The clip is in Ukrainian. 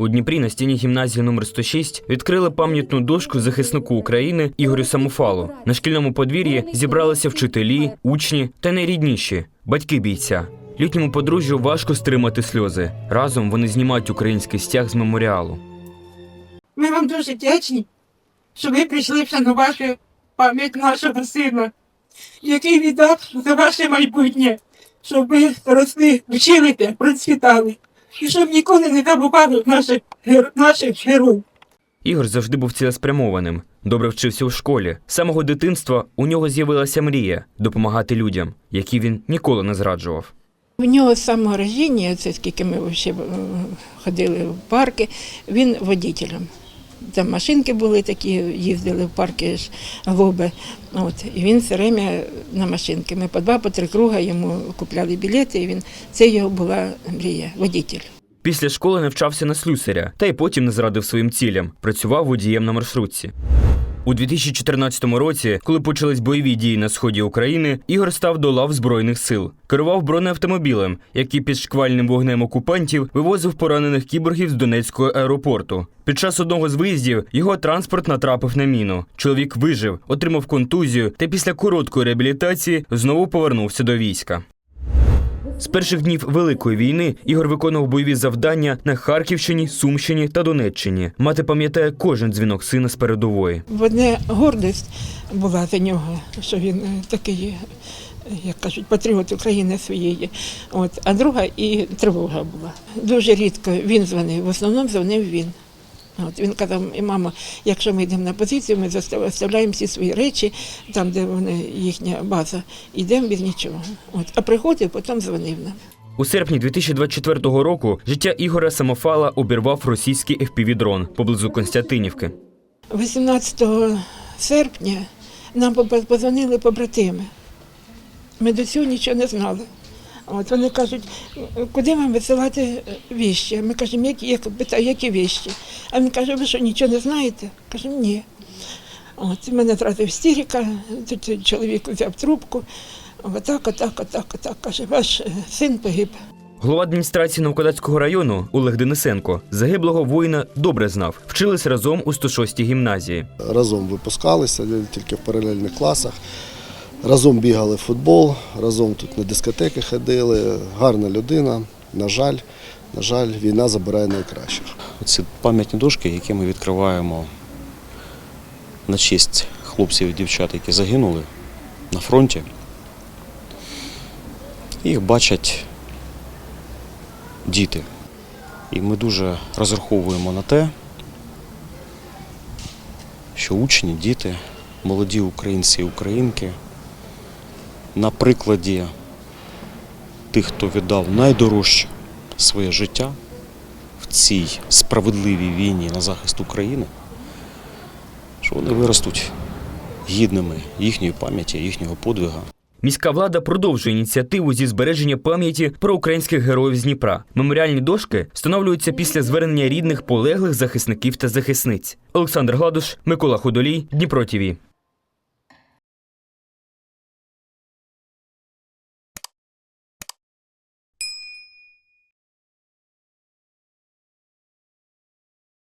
У Дніпрі на стіні гімназії номер 106 відкрили пам'ятну дошку захиснику України Ігорю Самофалу. На шкільному подвір'ї зібралися вчителі, учні та найрідніші батьки бійця. Літньому подружжю важко стримати сльози. Разом вони знімають український стяг з меморіалу. Ми вам дуже вдячні, що ви прийшли вшанувати пам'ять нашого сина, який віддав за ваше майбутнє, щоб ви росли, вчилите, процвітали, і щоб ніколи не дав упаду наших, гер- наших героїв. Ігор завжди був цілеспрямованим, добре вчився у школі. З самого дитинства у нього з'явилася мрія допомагати людям, які він ніколи не зраджував. У нього з самого рождення, це скільки ми ще ходили в парки, він водителем. Там машинки були такі, їздили в парки глоби. От, і він все время на машинки. Ми по два, по три круга йому купляли білети, і він це його була мрія, водитель. Після школи навчався на слюсаря, та й потім не зрадив своїм цілям. Працював водієм на маршрутці. У 2014 році, коли почались бойові дії на сході України, Ігор став до лав збройних сил. Керував бронеавтомобілем, який під шквальним вогнем окупантів вивозив поранених кіборгів з Донецького аеропорту. Під час одного з виїздів його транспорт натрапив на міну. Чоловік вижив, отримав контузію та після короткої реабілітації знову повернувся до війська. З перших днів Великої війни Ігор виконував бойові завдання на Харківщині, Сумщині та Донеччині. Мати пам'ятає кожен дзвінок сина з передової. Одне гордість була за нього, що він е, такий, е, як кажуть, патріот України своєї. От, а друга і тривога була. Дуже рідко він дзвонив, в основному дзвонив він. От, він казав, і мамо, якщо ми йдемо на позицію, ми застав- оставляємо всі свої речі, там, де вони, їхня база, йдемо без нічого. От, а приходив, потім дзвонив нам. У серпні 2024 року життя Ігоря Самофала обірвав російський FPV-дрон поблизу Константинівки. 18 серпня нам позвонили побратими. Ми до цього нічого не знали. От вони кажуть, куди вам висилати е, віщі? Ми кажемо, які, я питаю, які віщі? А він каже, ви що нічого не знаєте? Кажемо, ні. От, мене зразу істерика, тут чоловік взяв трубку, отак, отак, отак, отак. Каже, ваш е, син погиб. Голова адміністрації Новокодацького району Олег Денисенко загиблого воїна добре знав. Вчились разом у 106-й гімназії. разом випускалися, тільки в паралельних класах. Разом бігали в футбол, разом тут на дискотеки ходили. Гарна людина. На жаль, на жаль, війна забирає найкращих. Ці пам'ятні дошки, які ми відкриваємо на честь хлопців і дівчат, які загинули на фронті. Їх бачать діти. І ми дуже розраховуємо на те, що учні, діти, молоді українці і українки на прикладі тих, хто віддав найдорожче своє життя в цій справедливій війні на захист України, що вони виростуть гідними їхньої пам'яті, їхнього подвига. Міська влада продовжує ініціативу зі збереження пам'яті про українських героїв з Дніпра. Меморіальні дошки встановлюються після звернення рідних полеглих захисників та захисниць. Олександр Гладуш, Микола Худолій, Дніпро ТІВІ.